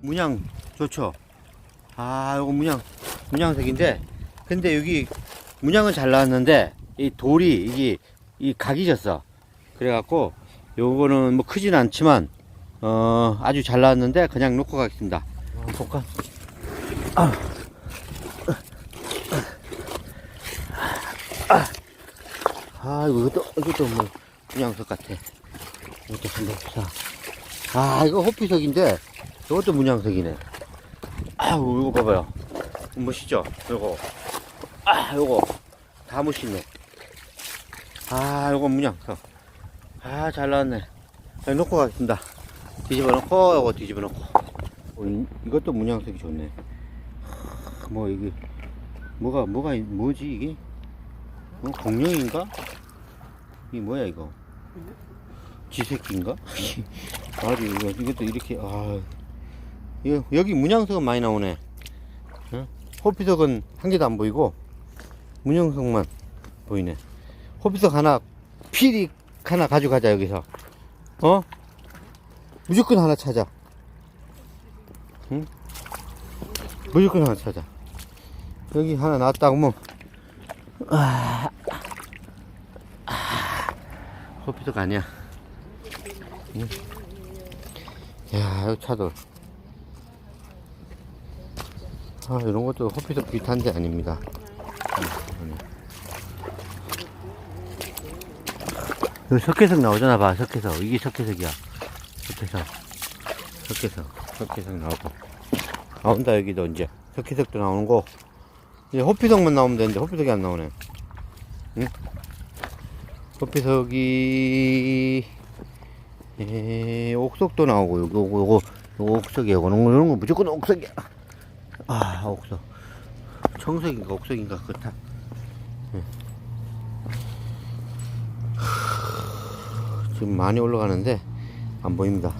문양 좋죠. 아, 요거 문양, 문양색인데, 근데 여기 문양은 잘 나왔는데, 이 돌이, 이게, 이 각이 졌어. 그래갖고, 요거는 뭐 크진 않지만, 어, 아주 잘 나왔는데, 그냥 놓고 가겠습니다. 볼까? 아, 아, 이것도, 이것도 뭐, 문양색 같아. 이것도 한번 봅시다. 아, 이거 호피석인데, 이것도 문양색이네. 아우, 이거 봐봐요. 멋있죠? 요거. 아, 요거. 다 멋있네. 아, 요거 문양석. 아, 잘 나왔네. 자, 놓고 가겠습니다. 뒤집어 놓고, 요거 뒤집어 놓고. 어, 이, 이것도 문양색이 좋네. 하, 뭐, 이게, 뭐가, 뭐가, 있- 뭐지, 이게? 어, 공룡인가? 이게 뭐야, 이거? 지새끼인가? 아주, 이거, 이것도 이렇게, 아, 여기 문양석은 많이 나오네. 어? 호피석은 한 개도 안 보이고, 문양석만 보이네. 호피석 하나, 필히 하나 가져가자, 여기서. 어? 무조건 하나 찾아. 응? 무조건 하나 찾아. 여기 하나 나왔다고 뭐. 아, 아, 호피석 아니야. 응? 야, 이 차도. 아, 이런 것도 호피석 비슷한 데 아닙니다. 음, 여기 석회석 나오잖아, 봐, 석회석. 이게 석회석이야. 석회석. 석회석. 석회석 나오고. 나온다, 여기도 이제. 석회석도 나오는 거. 이제 호피석만 나오면 되는데, 호피석이 안 나오네. 응? 호피석이, 에, 옥석도 나오고, 요거, 요거, 요거, 요거 옥석이야. 요거, 이런 거 무조건 옥석이야. 아, 옥석. 청석인가, 옥석인가, 그렇다. 응. 지금 많이 올라가는데, 안 보입니다.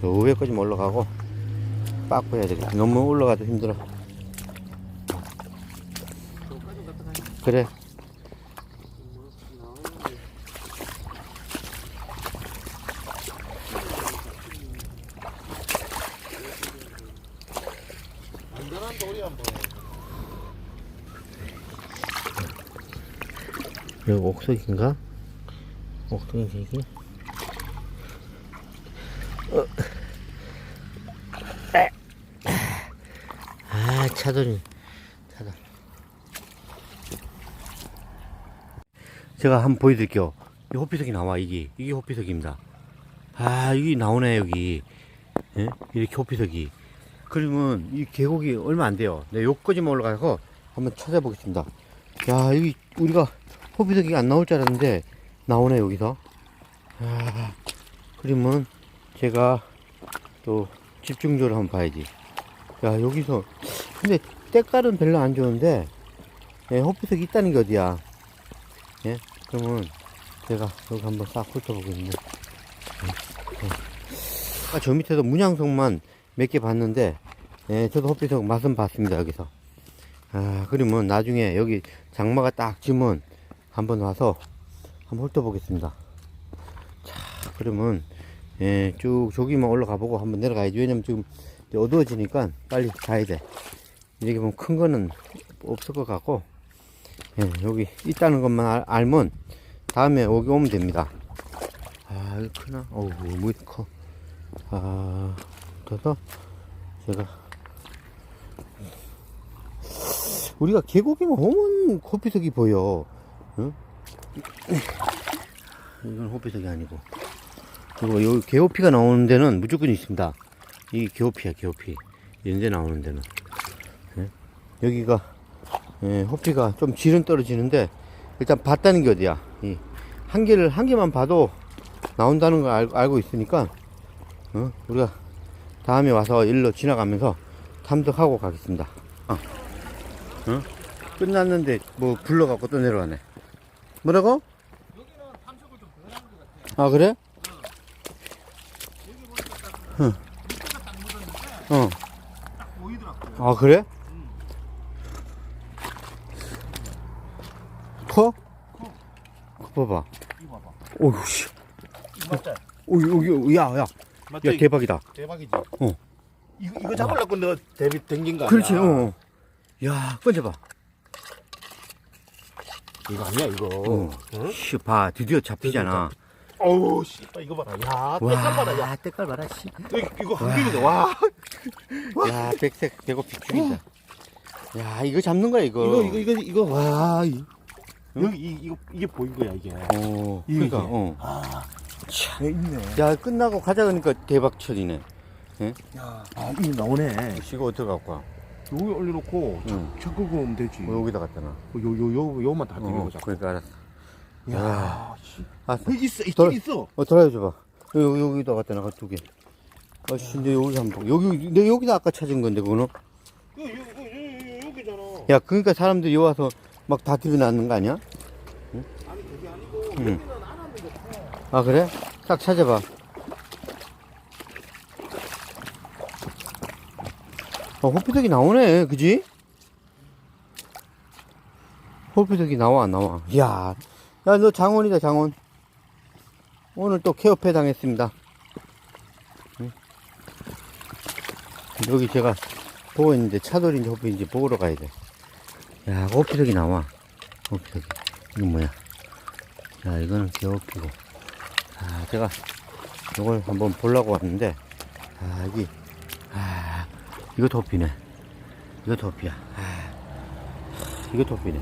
저 위에까지 올라가고, 빡 빼야 되겠다. 너무 올라가도 힘들어. 그래. 안전한 돌이 안 보여. 여기 옥석인가? 옥석이지? 어. 아, 차돌이, 차돌. 제가 한번 보여드릴게요. 이 호피석이 나와, 이게. 이게 호피석입니다. 아, 여기 나오네, 여기. 예? 이렇게 호피석이. 그러면 이 계곡이 얼마 안 돼요. 네, 여기까지만 올라가서 한번 찾아보겠습니다. 야, 여기 우리가 호비석이 안 나올 줄 알았는데 나오네 여기서. 아, 그러면 제가 또 집중적으로 한번 봐야지. 야, 여기서 근데 때깔은 별로 안 좋은데 예, 호피석이 있다는 게 어디야? 예? 그러면 제가 여기 한번 싹 훑어보겠는데. 아, 저 밑에서 문양석만 몇 개 봤는데, 예, 저도 호피석 맛은 봤습니다, 여기서. 아, 그러면 나중에 여기 장마가 딱 지면 한번 와서 한번 훑어보겠습니다. 자, 그러면, 예, 쭉 저기만 올라가 보고 한번 내려가야지. 왜냐면 지금 어두워지니까 빨리 가야 돼. 이렇게 보면 큰 거는 없을 것 같고, 예, 여기 있다는 것만 알, 알면 다음에 여기 오면 됩니다. 아, 이거 크나? 어우, 너무 커. 아, 그래서 제가 우리가 계곡이면 오면 호피석이 보여. 응? 이건 호피석이 아니고. 그리고 여기 개호피가 나오는 데는 무조건 있습니다. 이 개호피야, 개호피. 데 나오는 데는. 예? 여기가, 예, 호피가 좀 질은 떨어지는데, 일단 봤다는 게 어디야. 이, 한 개를, 한 개만 봐도 나온다는 걸 알, 알고 있으니까, 어? 우리가 다음에 와서 일로 지나가면서 탐색하고 가겠습니다. 어. 어? 끝났는데 뭐 불러갖고 또 내려가네. 뭐라고? 아 그래? 응. 어. 아 그래? 커? 커 봐봐. 이거 봐봐. 오우 씨. 맞지? 오 여기 야 야. 대박이다. 대박이지. 이거, 이거 잡으려고 너 데뷔 댕긴 거 아니야? 그렇지, 어. 야, 꺼져 봐. 이거 아니야, 이거. 어. 응? 씨, 봐, 드디어 잡히잖아. 어우, 씨. 이거 봐라. 야, 때깔 봐라, 야. 와, 때깔 봐라, 씨. 이거, 이거 한 개인데, 와. 야, 백색, 배고 비축이다. 야, 이거 잡는 거야, 이거. 이거, 이거, 이거, 이거, 와. 이, 여기, 이, 이거, 이게 보인 거야, 이게. 어, 이게. 그러니까, 어. 아, 참. 있네. 야, 끝나고 가자 그러니까 대박철이네. 야, 아, 이게 나오네. 이거 어떻게 갖고 와? 여기 올려놓고, 응. 차 끄고 오면 되지. 뭐 여기다 갖다 놔. 요, 요, 요, 요만 다 어, 비벼보자. 그러니까 알았어. 야, 씨. 아, 여기 있어, 있 덜- 있어. 어, 돌아줘봐. 여기, 여기다 갖다 놔, 두 개. 아, 씨, 근데 여기 한번, 여기, 내 여기다 아까 찾은 건데, 그거는? 이거, 이거, 이거, 이거, 여기잖아. 야, 그러니까 사람들이 여기 와서 막 다 들여놨는 거 아니야? 아니, 그게 아니고, 응. 여기는 안 왔는데, 아, 그래? 딱 찾아봐. 어, 호피석이 나오네, 그지? 호피석이 나와, 안 나와. 야, 야, 너 장원이다, 장원. 오늘 또 케어패 당했습니다. 응? 여기 제가 보고 있는데 차돌인지 호피인지 보러 가야 돼. 야, 호피석이 나와. 호피석이. 이건 뭐야? 자, 이거는 개호피고. 아, 제가 이걸 한번 보려고 왔는데, 아, 여기, 아, 이거 도피네. 이거 도피야. 아, 이거 도피네.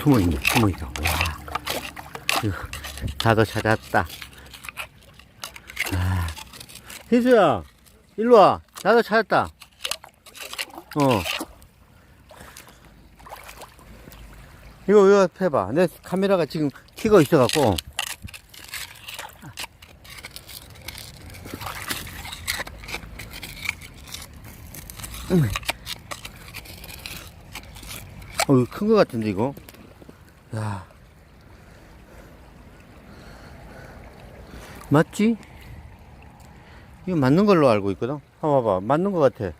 숨어 있네, 숨어 있어. 와. 이거, 다도 찾았다. 아, 희수야, 일로 와. 나도 찾았다. 어. 이거, 이거 해봐. 내 카메라가 지금 키고 있어갖고. 어, 이거 큰거 같은데, 이거? 야. 맞지? 이거 맞는 걸로 알고 있거든? 한번 봐봐. 맞는 거 같아.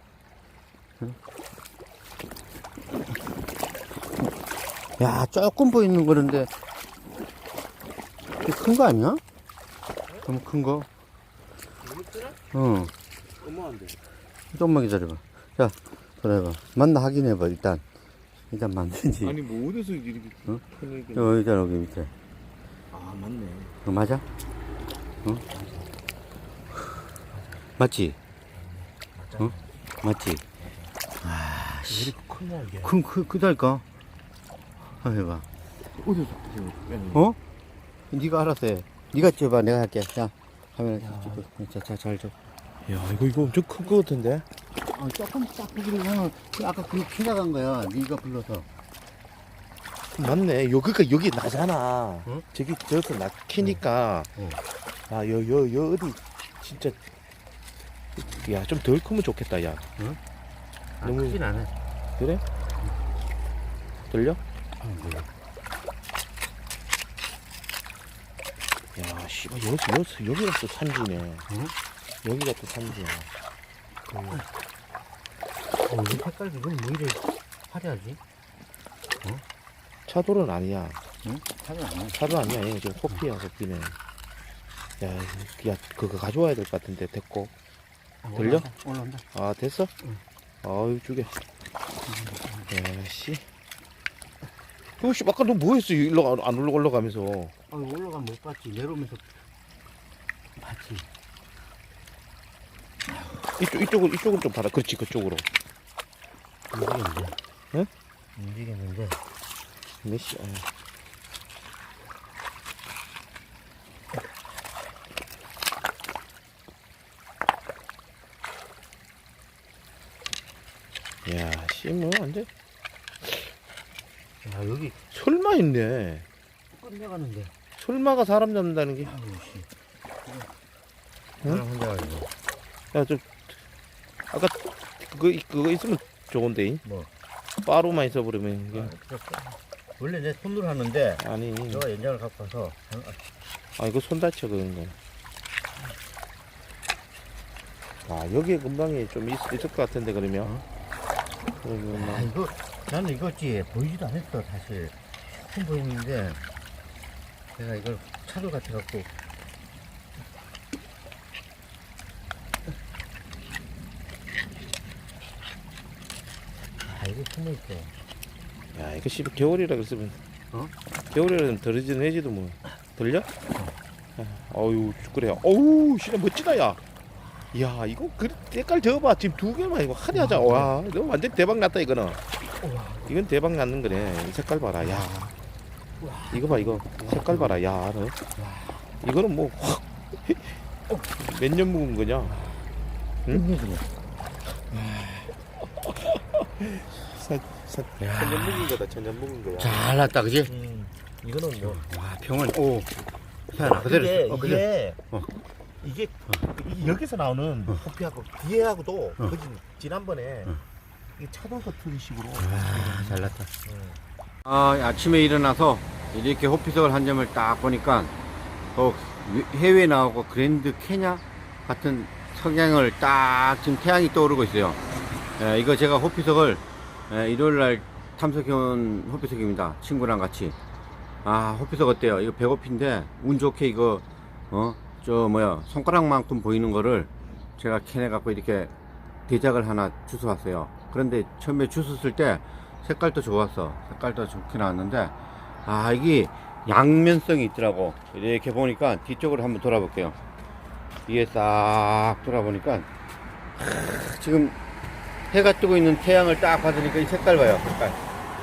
응? 야, 조금 보이는 거는데. 큰 거 아니야? 너무 큰 거? 어. 어마한데. 조금만 기다려봐. 자, 그래봐. 맞나 확인해봐, 일단. 일단 맞는지. 아니, 뭐, 어디서 이렇게 응? 편하게. 여기 있잖아, 여기 밑에. 아, 맞네. 이거 맞아? 응? 맞지? 응? 맞지? 아, 왜 이렇게 크냐, 이게. 큰, 크, 크다니까? 한번 해봐. 어디서 빼는 어? 네가 알아서 해. 네가 줘봐, 내가 할게. 자, 카메라 찍고. 자, 자, 잘 줘. 야, 이거, 이거 엄청 큰 거 같은데? 아, 조금 딱 보기는 아까 그 키나간 거야. 네가 불러서. 맞네. 요, 그니까 여기 나잖아. 응? 저기, 저기서 나 키니까. 응. 아, 여, 여, 여, 어디, 진짜. 야, 좀 덜 크면 좋겠다, 야. 아, 너무- 크진 않아. 그래? 들려? 아, 몰라. 야, 씨발, 여기서, 여기서, 여기가 또 산지네. 응? 여기가 또 산지야. 어, 이 색깔 이건 뭐 이래 화려하지? 차돌은 아니야. 응? 화려 아니야. 차도 아니야. 얘 지금 호피야, 호피네. 야, 야, 그거 가져와야 될 것 같은데, 됐고. 들려? 올라온다. 올라온다. 아, 됐어? 응. 아유, 죽여. 야, 씨. 그, 씨, 아까 너 뭐 했어? 일로, 안- 안 올라, 올라가면서. 아, 올라가면 못 봤지. 내려오면서 봤지. 이쪽, 이쪽을, 이쪽을 좀 봐라. 그렇지, 그쪽으로. 움직였는데. 응? 움직였는데. 몇 시, 아유. 야, 씨, 뭐, 안 돼. 야, 여기 설마 있네. 끝내가는데. 설마가 사람 잡는다는 게. 아유, 씨. 응? 사람 혼자 가지고. 야, 좀, 아까, 그거, 그거 있으면 좋은데. 뭐? 빠루만 있어버리면 이게. 원래 내 손으로 하는데, 아니. 내가 연장을 갖고 와서. 아, 이거 손 다쳐, 그런 거. 아, 여기에 금방에 좀 있, 있을 것 같은데, 그러면. 어? 그러면, 아, 뭐. 이거, 나는 이거지. 보이지도 않았어, 사실. 큰 보이는데, 내가 이걸 차도 같아 갖고. 어디 숨어 있어? 야 이거 씨 겨울이라 그랬으면 어? 겨울에는 덜어지는 해지도 뭐 들려? 어유 그래 어우 진짜 멋지다 야. 야 이거 그 색깔 저봐. 지금 두 개만 이거 하리 하자. 와 이거 완전 대박 났다 이거는. 이건 대박 났는 거네. 이 색깔 봐라 야. 이거 봐 이거. 색깔 봐라 야 너. 이거는 뭐 몇 년 묵은 거냐? 응? 끝내주네. 사, 사, 야. 천년 묵은 거다 천년 묵은 거야 잘 났다, 그지? 음, 이거는 뭐 와, 병원, 오. 태연아, 그대로. 이게 어, 그대로. 이게 어. 이게 이- 여기서 나오는 어. 커피하고 뒤에하고도 어. 거기 지난번에 어. 이 차돌 같은 식으로 아, 잘 났다. 음. 아, 아침에 일어나서 이렇게 호피석을 한 점을 딱 보니까 어, 해외에 나오고 그랜드 케냐 같은 석양을 딱 지금 태양이 떠오르고 있어요. 예, 이거 제가 호피석을 예, 일요일 날 탐색해온 호피석입니다. 친구랑 같이. 아, 호피석 어때요? 이거 배고픈데 운 좋게 이거 어, 저 뭐야 손가락만큼 보이는 거를 제가 캔에 갖고 이렇게 대작을 하나 주워왔어요. 그런데 처음에 주웠을 때 색깔도 좋았어. 색깔도 좋게 나왔는데, 아, 이게 양면성이 있더라고. 이렇게 보니까 뒤쪽으로 한번 돌아볼게요. 뒤에 싹 돌아보니까, 하, 지금 해가 뜨고 있는 태양을 딱 받으니까 이 색깔 봐요. 색깔.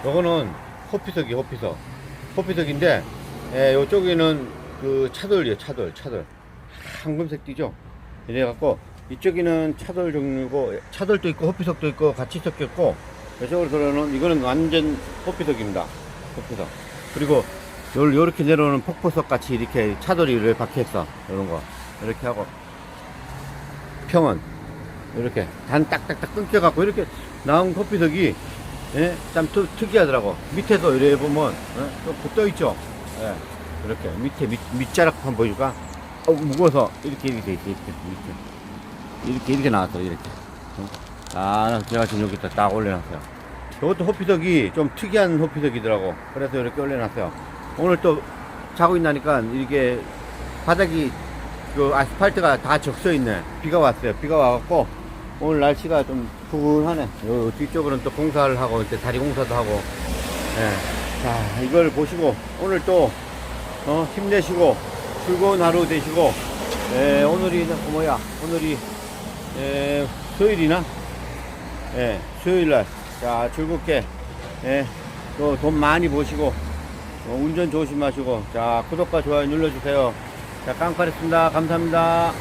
요거는 호피석이 호피석. 호피석인데, 예, 요쪽에는 그 차돌이에요. 차돌, 차돌. 황금색 띠죠? 이래 갖고, 이쪽에는 차돌 종류고, 차돌도 있고, 호피석도 있고, 같이 섞였고, 이쪽으로 들어오는, 이거는 완전 호피석입니다. 호피석. 그리고, 요, 요렇게 내려오는 폭포석 같이 이렇게 차돌이 이렇게 박혀있어. 요런 거. 이렇게 하고, 평원. 이렇게 단 딱딱딱 끊겨갖고, 이렇게 나온 호피석이, 예, 참 특, 특이하더라고. 밑에도 이래 보면, 예, 또 붙어 있죠? 예, 이렇게. 밑에, 밑, 밑자락 한번 보여줄까? 어, 무거워서, 이렇게, 이렇게 돼 있어, 이렇게, 이렇게. 이렇게 이렇게 나왔어 이렇게 어? 아 제가 지금 여기다 딱 올려놨어요 이것도 호피석이 좀 특이한 호피석이더라고 그래서 이렇게 올려놨어요 오늘 또 자고 있나니까 이게 바닥이 그 아스팔트가 다 적셔 있네 비가 왔어요 비가 와갖고 오늘 날씨가 좀 푸근하네 요 뒤쪽으로는 또 공사를 하고 이제 다리 공사도 하고 예. 자 이걸 보시고 오늘 또 어, 힘내시고 즐거운 하루 되시고 예, 오늘이 뭐야 오늘이 예, 수요일이나? 예, 수요일날. 자, 즐겁게, 예, 또 돈 많이 버시고, 어, 운전 조심하시고, 자, 구독과 좋아요 눌러주세요. 자, 깡파했습니다. 감사합니다.